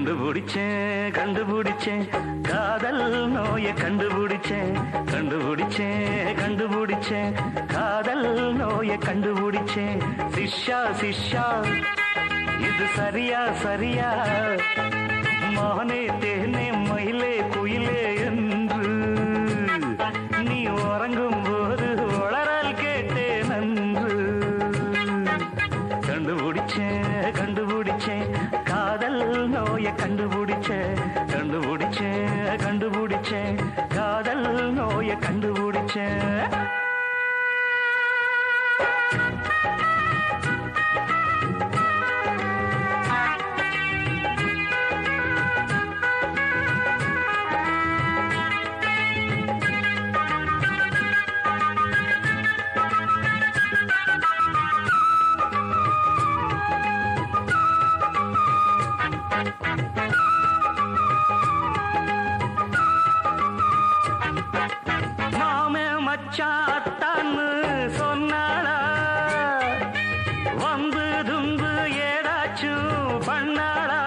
கண்டுபிடிச்சேன் கண்டுபிடிச்சேன். காதல் நோய கண்டுபிடிச்சேன் கண்டுபிடிச்சேன் கண்டுபிடிச்சேன். காதல் நோய கண்டுபிடிச்சேன். சிஷ்யா சிஷ்யா இது சரியா சரியா? மானே தேனே மயிலே குயிலே என்ன காதல் நோய கண்டுபிடிச்ச கண்டுபிடிச்ச கண்டுபிடிச்ச. காதல் நோய கண்டுபிடிச்சேன் மச்சாத்தான்னு சொன்னாளா? வந்து தும்பு ஏதாச்சும் பண்ணாளா?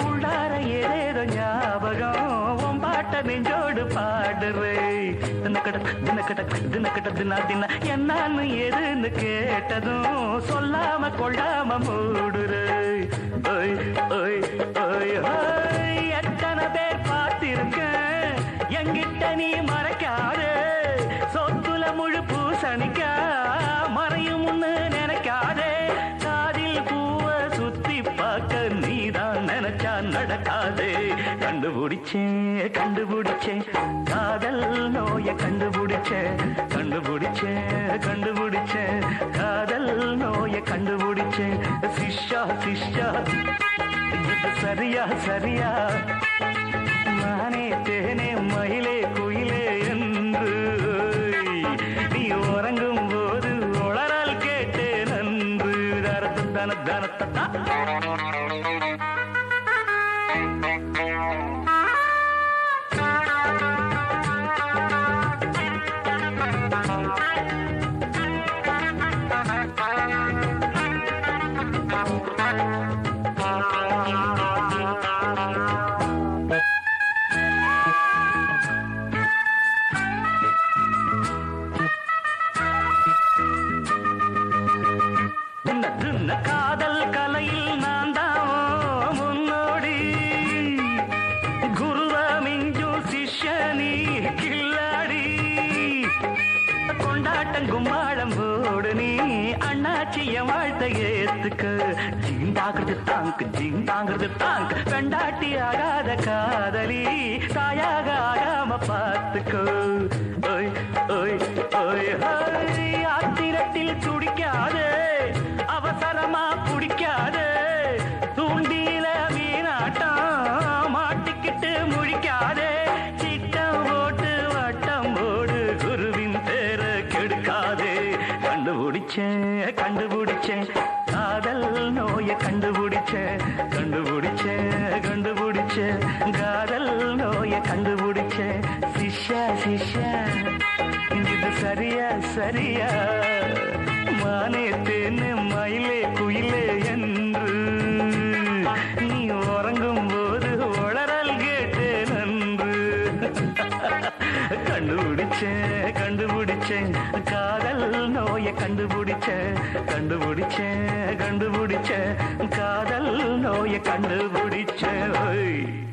உள்ளார ஏதேதோ ஞாபகம் உன் பாட்ட நெஞ்சோடு பாடுறே. தினக்கட தினக்கட தினக்கட தினா தின என்னன்னு எதுன்னு கேட்டதும் சொல்லாம கொள்ளாம மூடுறே. ஓய் ஓய் ஓய் ஓய். மறக்காதே. சொத்துல முழு பூசணிக்கா மறையும் முன்னு நினைக்காதே. காதில் பூவ சுத்தி பார்க்க நீதான் நினைச்சா நடக்காதே. கண்டுபிடிச்சேன் கண்டுபிடிச்சேன். காதல் நோய கண்டுபிடிச்சேன். கண்டுபிடிச்சேன் கண்டுபிடிச்சேன். காதல் நோய கண்டுபிடிச்சேன். சிஷா சிஷா சரியா சரியா? நானே தேனே மயிலே தனத்தா காதல் கலையில் நான் தான் முன்னோடி? குருவ மிஞ்சும் சிஷ்யனி கில்லாடி. கொண்டாட்டம் கும்மாளம் போடு நீ அண்ணாச்சிய வாழ்த்த ஏத்துக்க. ஜீந்தாங்கிறது தாங்கு ஜீந்தாங்கிறது தாங்கு. பெண்டாட்டி ஆகாத காதலி தாயாக ஆகாம பார்த்துக்கோ. ஓய் ஓய் கண்டுபிடிச்சேன் கண்டுபிடிச்சேன் காதல் நோய கண்டுபிடிச்சேன் கண்டுபிடிச்சேன் கண்டுபிடிச்சேன் காதல் நோய கண்டுபிடிச்சேன் சிஷா சிஷா இது சரியா சரியா? மானே தேன்னு மயிலே குயிலே என்று. நீ உறங்கும் போது உளறல் கேட்டேன் நன்று. கண்டுபிடிச்சேன் கண்டுபிடிச்சேன் கண்டுபிடிச்ச கண்டுபிடிச்ச கண்டுபிடிச்ச காதல் நோயை கண்டுபிடிச்ச ஓய்.